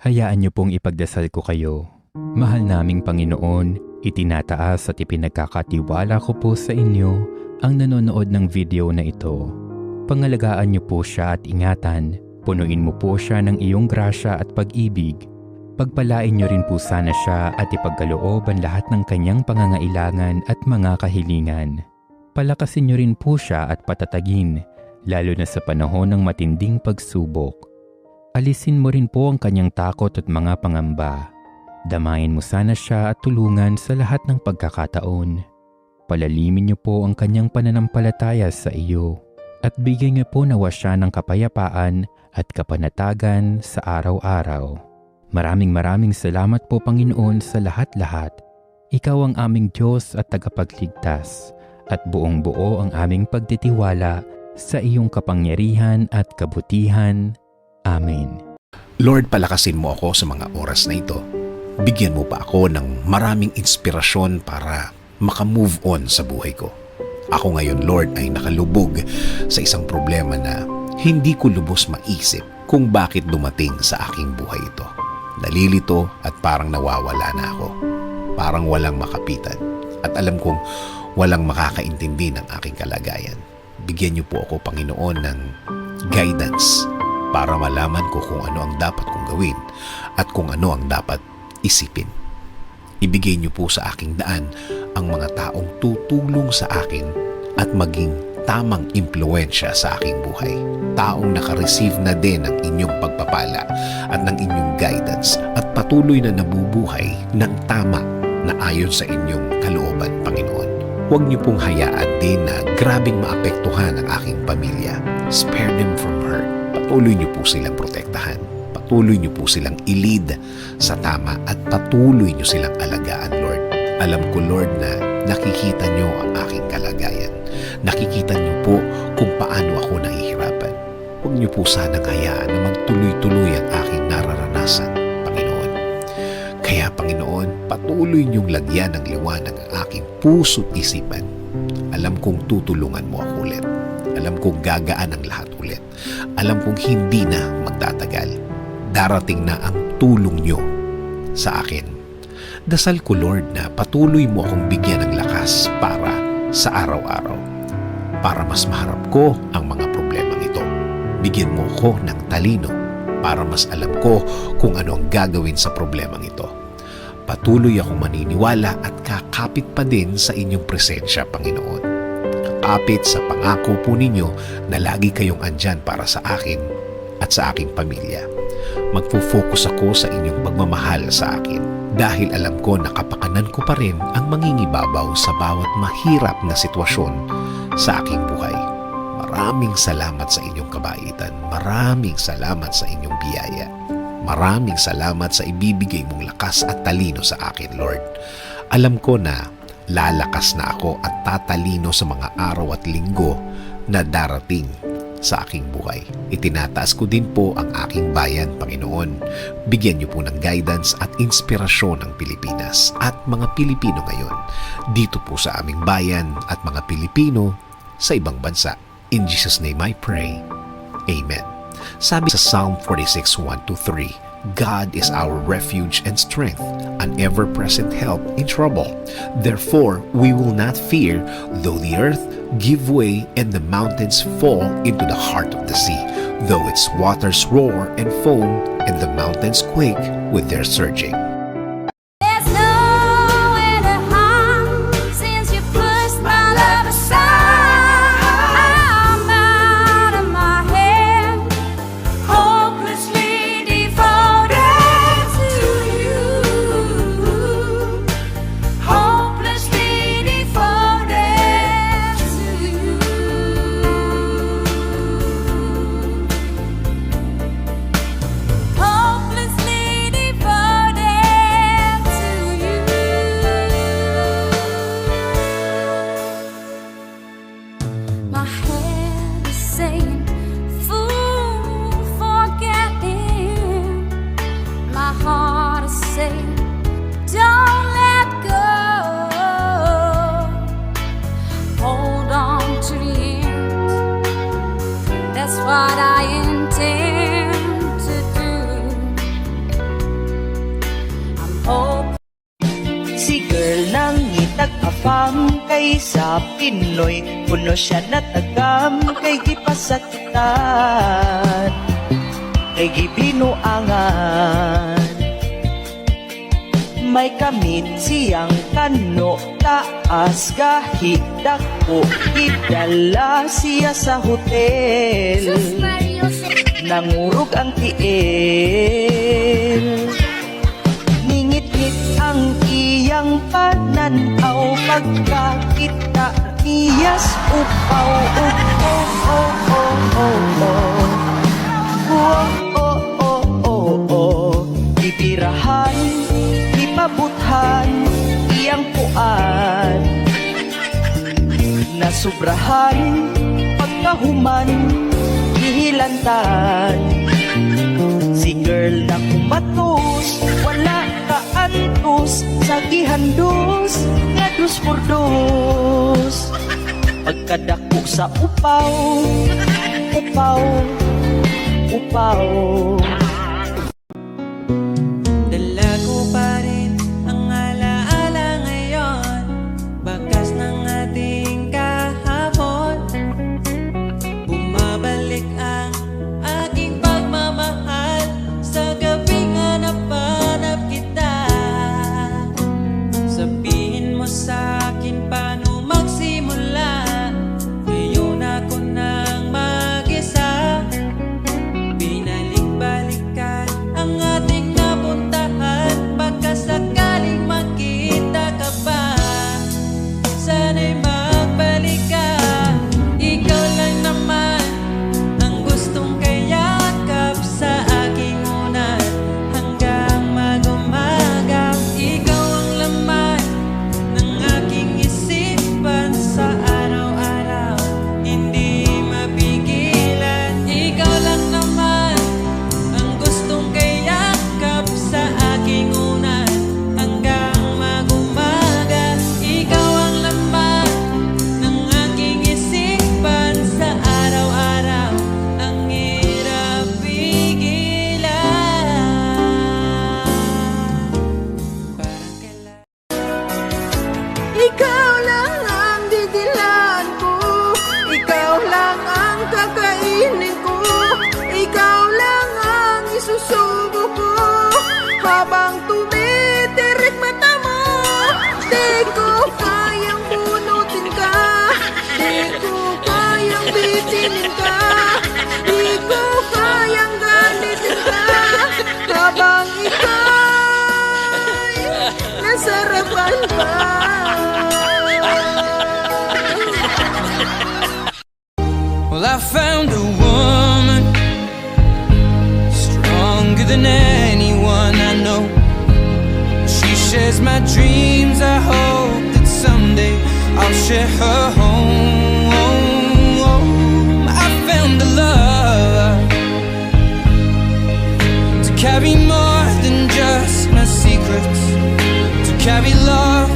Hayaan niyo pong ipagdasal ko kayo. Mahal naming Panginoon, itinataas at ipinagkakatiwala ko po sa inyo ang nanonood ng video na ito. Pangalagaan niyo po siya at ingatan. Punuin mo po siya ng iyong grasya at pag-ibig. Pagpalain niyo rin po sana siya at ipagkaloob ang lahat ng kanyang pangangailangan at mga kahilingan. Palakasin niyo rin po siya at patatagin, lalo na sa panahon ng matinding pagsubok. Alisin mo rin po ang kanyang takot at mga pangamba. Damayin mo sana siya at tulungan sa lahat ng pagkakataon. Palalimin niyo po ang kanyang pananampalataya sa iyo at bigyan niyo po nawa siya ng kapayapaan at kapanatagan sa araw-araw. Maraming maraming salamat po Panginoon sa lahat-lahat. Ikaw ang aming Diyos at tagapagligtas at buong buo ang aming pagtitiwala sa iyong kapangyarihan at kabutihan. Amen. Lord, palakasin mo ako sa mga oras na ito. Bigyan mo pa ako ng maraming inspirasyon para makamove on sa buhay ko. Ako ngayon, Lord, ay nakalubog sa isang problema na hindi ko lubos maisip kung bakit dumating sa aking buhay ito. Nalilito at parang nawawala na ako. Parang walang makapitan. At alam kong walang makakaintindi ng aking kalagayan. Bigyan niyo po ako, Panginoon, ng guidance para malaman ko kung ano ang dapat kong gawin at kung ano ang dapat isipin. Ibigay niyo po sa aking daan ang mga taong tutulong sa akin at maging tamang impluensya sa aking buhay. Taong nakareceive na din ng inyong pagpapala at ng inyong guidance at patuloy na nabubuhay ng tama na ayon sa inyong kalooban, Panginoon. Huwag niyo pong hayaan din na grabing maapektuhan ang aking pamilya. Spare them from hurt. Patuloy niyo po silang protektahan. Patuloy niyo po silang ilid sa tama at patuloy niyo silang alagaan, Lord. Alam ko, Lord, na nakikita niyo ang aking kalagayan. Nakikita niyo po kung paano ako nahihirapan. Huwag niyo po sanang hayaan na magtuloy-tuloy ang aking nararanasan, Panginoon. Kaya, Panginoon, patuloy niyong lagyan ng liwanag ang aking puso't isipan. Alam kong tutulungan mo ako ulit. Alam kong gagaan ang lahat. Alam kong hindi na magtatagal. Darating na ang tulong niyo sa akin. Dasal ko, Lord, na patuloy mo akong bigyan ng lakas para sa araw-araw. Para mas maharap ko ang mga problemang ito. Bigyan mo ko ng talino para mas alam ko kung ano ang gagawin sa problemang ito. Patuloy akong maniniwala at kakapit pa din sa inyong presensya, Panginoon. Kakapit sa pangako po ninyo na lagi kayong andyan para sa akin at sa aking pamilya. Magfo-focus ako sa inyong pagmamahal sa akin dahil alam ko na kapakanan ko pa rin ang mangingibabaw sa bawat mahirap na sitwasyon sa aking buhay. Maraming salamat sa inyong kabaitan. Maraming salamat sa inyong biyaya. Maraming salamat sa ibibigay mong lakas at talino sa akin, Lord. Alam ko na lalakas na ako at tatalino sa mga araw at linggo na darating sa aking buhay. Itinataas ko din po ang aking bayan, Panginoon. Bigyan niyo po ng guidance at inspirasyon ang Pilipinas at mga Pilipino ngayon dito po sa aming bayan at mga Pilipino sa ibang bansa. In Jesus' name I pray. Amen. Sabi sa Psalm 46, 1-3, God is our refuge and strength, an ever-present help in trouble. Therefore, we will not fear, though the earth give way and the mountains fall into the heart of the sea, though its waters roar and foam and the mountains quake with their surging. Pinoy Puno siya na tagam kay gipasakitan Kay gibinuangan May kamit siyang kano Taas kahit dako Idala siya sa hotel. Nangurog ang tiil. Ningit-ngit ang iyang pananaw Pagkakita niyas upaw Oh, oh, oh, oh, oh, oh Oh, oh, oh, oh, Bibirahan, ipabuthan Iyang puan. Nasubrahan, pagkahuman Hihilantan Si girl na kumatos Wala antos Sa gihandos Nga dos por dos. Pagkadako sa upaw Upaw Upaw dreams. I hope that someday I'll share her home. I found a love to carry more than just my secrets, to carry love,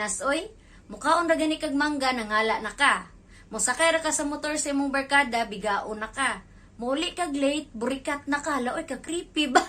diri sa Pinas oy. Mukhaon ra gani kag mangga nangala na ka. Mosakay ka sa motor sa imong barkada bigaon na ka. Muli kag late, burikat na ka, laoy ka creepy ba?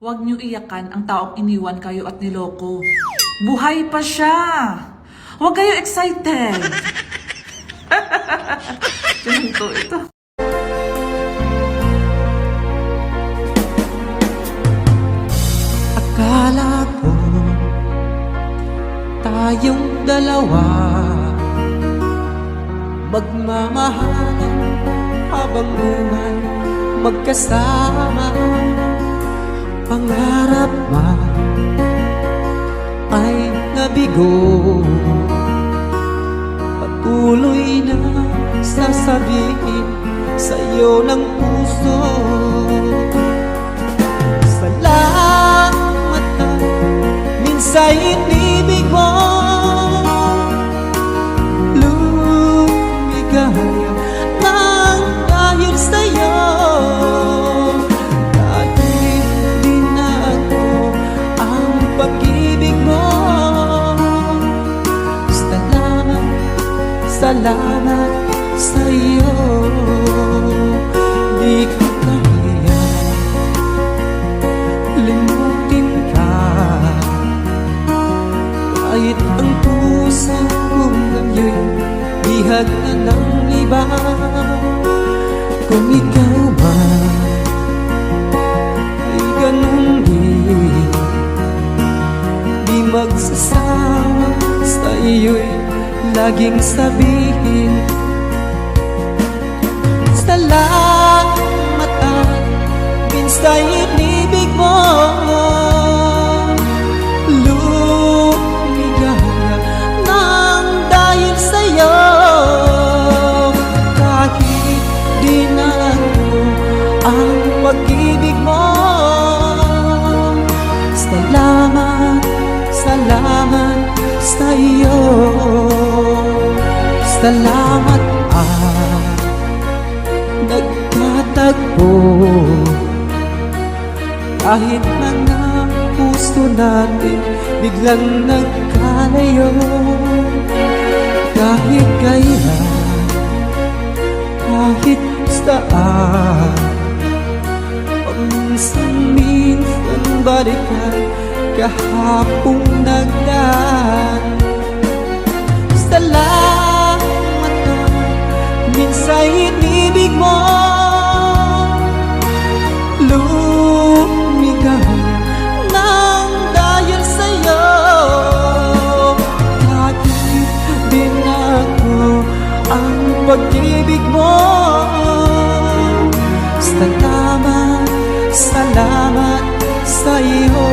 Huwag niyo iyakan ang taong iniwan kayo at niloko. Buhay pa siya! Huwag kayo excited! Ganun to, ito. Tayong dalawa. Magmamahalan habang buhay magkasama. Pangarap ba ay nabigo. Patuloy na sasabihin sa'yo ng puso. Salamat na minsan inibig Salamat sa iyo Di ko kaya. Limutin ka. Kahit ang puso kong ngayon Bihag na ng iba. Kung ikaw man Ay ganun din Di magsasawa sa iyo'y laging sabihin Salamat at minsa'y inibig mo. Lumigaya nang dahil sa'yo. Kahit di na ako ang pag-ibig mo. Salamat, salamat sa iyo Salamat nagtatagpo Kahit mga puso natin biglang nagkalayo Kahit kailan, kahit saan Paminsan-minsan balikan kahapong nagdaan Salamat na minsan inibig mo pag-ibig mo. Salamat, salamat sa iyo.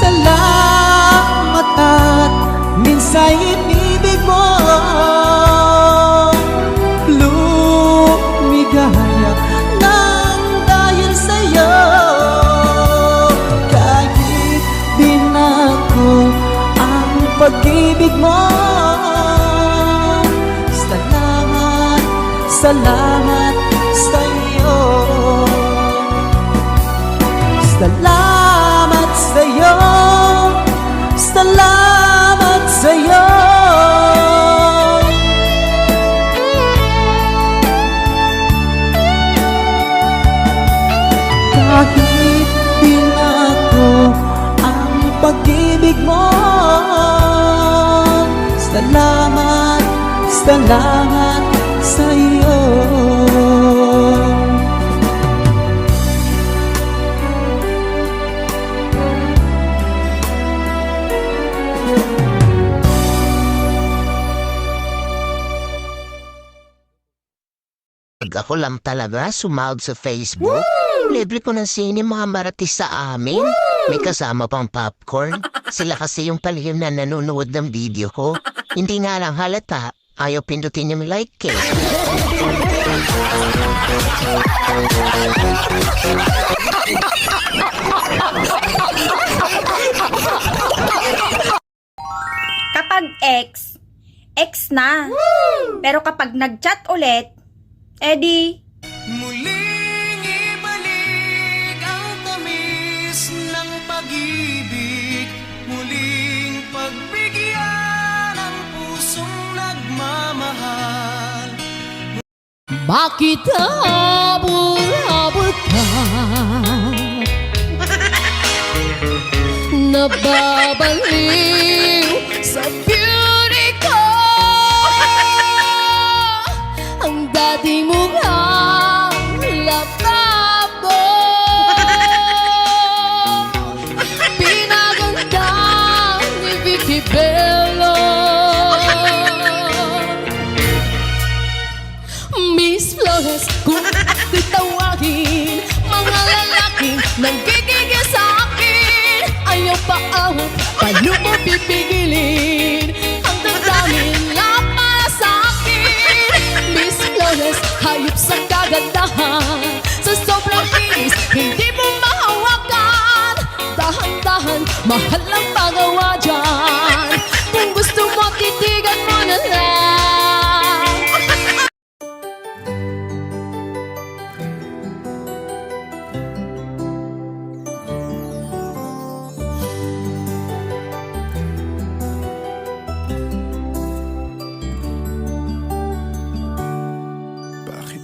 Salamat at minsa'y inibig mo pag-ibig mo Salamat, salamat salamat sa'yo Pag ako lang talaga sumahod sa Facebook, libre ko ng sine mga maratis sa amin. May kasama pang popcorn. Sila kasi yung palihim na nanonood ng video ko. Hindi nga lang halata. Ayaw pindutin yung like eh. Kapag ex, ex na. Pero kapag nag-chat ulit, edi, Bakit habol-habol ka? Nababaliw sa Flores, kung ako'y tawagin Mga lalaking nanggigigil sa akin. Ayaw pa awat, paano mo pipigilin? Ang damdamin lang para sa akin. Miss Flores, hayop sa kagandahan. Sa sobrang bilis, hindi mo mahawakan. Dahan-dahan, mahal ang pagawa dyan. Kung gusto mo, titigan mo na lang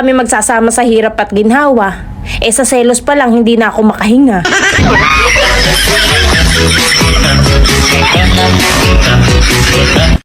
Kami magsasama sa hirap at ginhawa? Eh sa selos pa lang hindi na ako makahinga.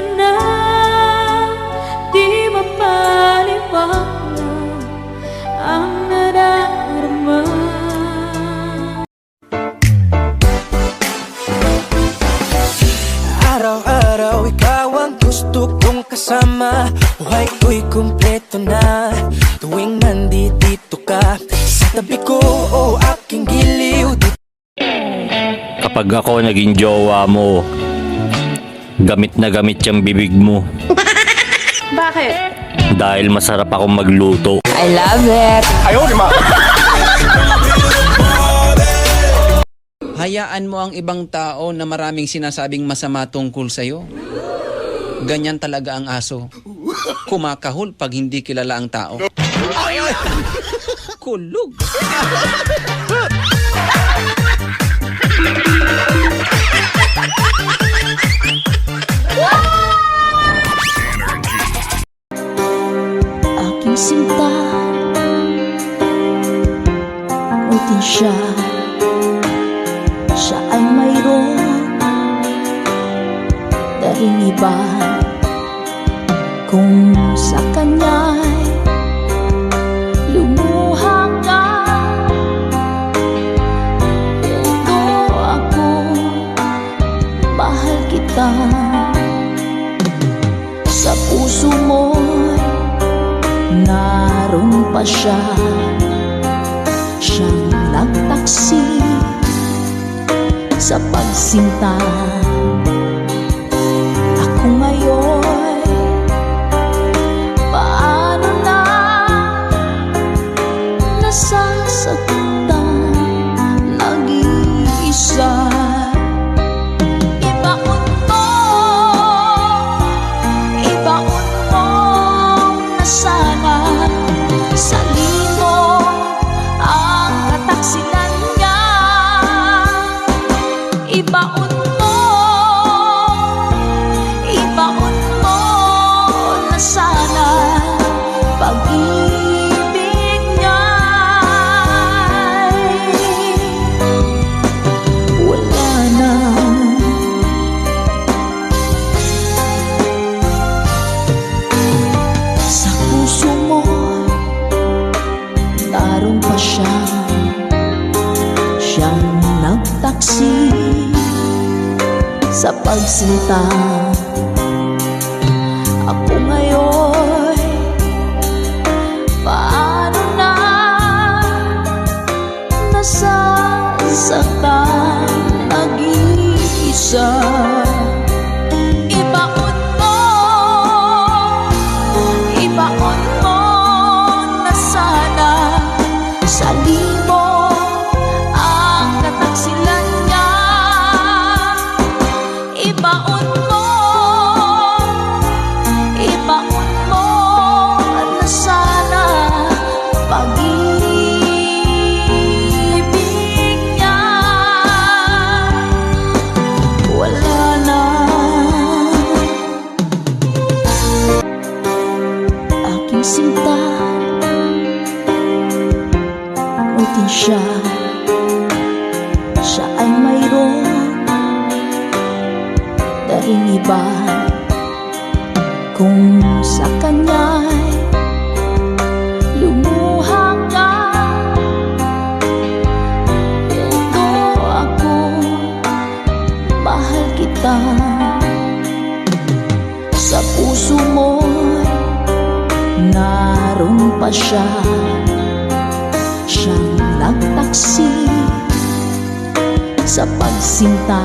ka na di mapaliwanag ang nadarama. Araw-araw ikaw ang gusto kong kasama. Buhay ko'y kumpleto na. Tuwing nandito ka Sa tabi ko o aking giliw Kapag ako naging jowa mo, gamit na gamit yung bibig mo. Bakit? Dahil masarap akong magluto. I love it! Hayaan mo ang ibang tao na maraming sinasabing masama tungkol sa'yo. Ganyan talaga ang aso. Kumakahol pag hindi kilala ang tao. Kulog. sinta Utin siya. Siya ay mayroon. Daring iba Kung sa kanya'y Naroon pa siya. Siyang nagtaksi Sa pagsinta pagsinta pa siya. Siyang nagtaksi Sa pagsinta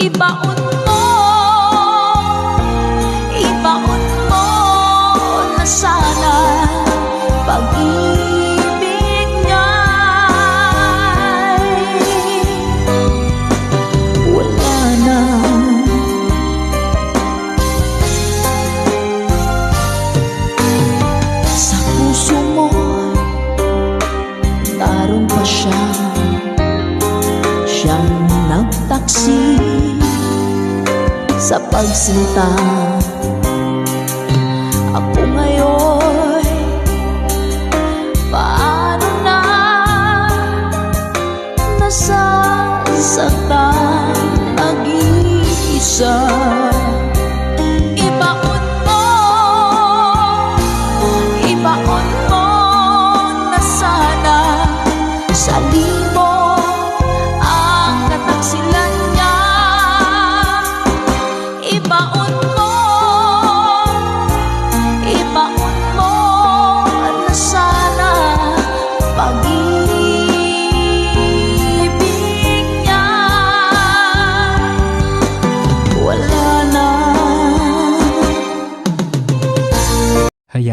Ibaon mo pagsinta Ako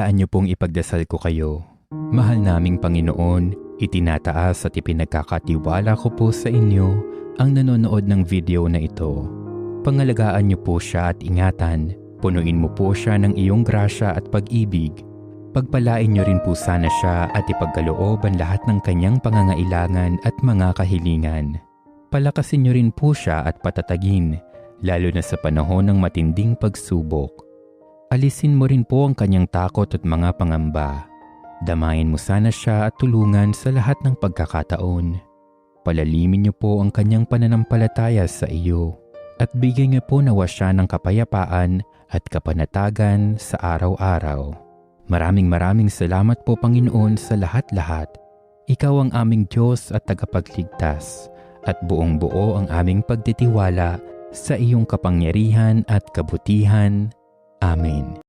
Hayaan niyo pong ipagdasal ko kayo. Mahal naming Panginoon, itinataas at ipinagkakatiwala ko po sa inyo ang nanonood ng video na ito. Pangalagaan niyo po siya at ingatan. Punuin mo po siya ng iyong grasya at pag-ibig. Pagpalain niyo rin po sana siya at ipagkaloob ang lahat ng kanyang pangangailangan at mga kahilingan. Palakasin niyo rin po siya at patatagin, lalo na sa panahon ng matinding pagsubok. Alisin mo rin po ang kanyang takot at mga pangamba. Damayin mo sana siya at tulungan sa lahat ng pagkakataon. Palalimin niyo po ang kanyang pananampalataya sa iyo at bigyan niyo po nawa siya ng kapayapaan at kapanatagan sa araw-araw. Maraming maraming salamat po Panginoon sa lahat-lahat. Ikaw ang aming Diyos at tagapagligtas at buong buo ang aming pagtitiwala sa iyong kapangyarihan at kabutihan. Amen.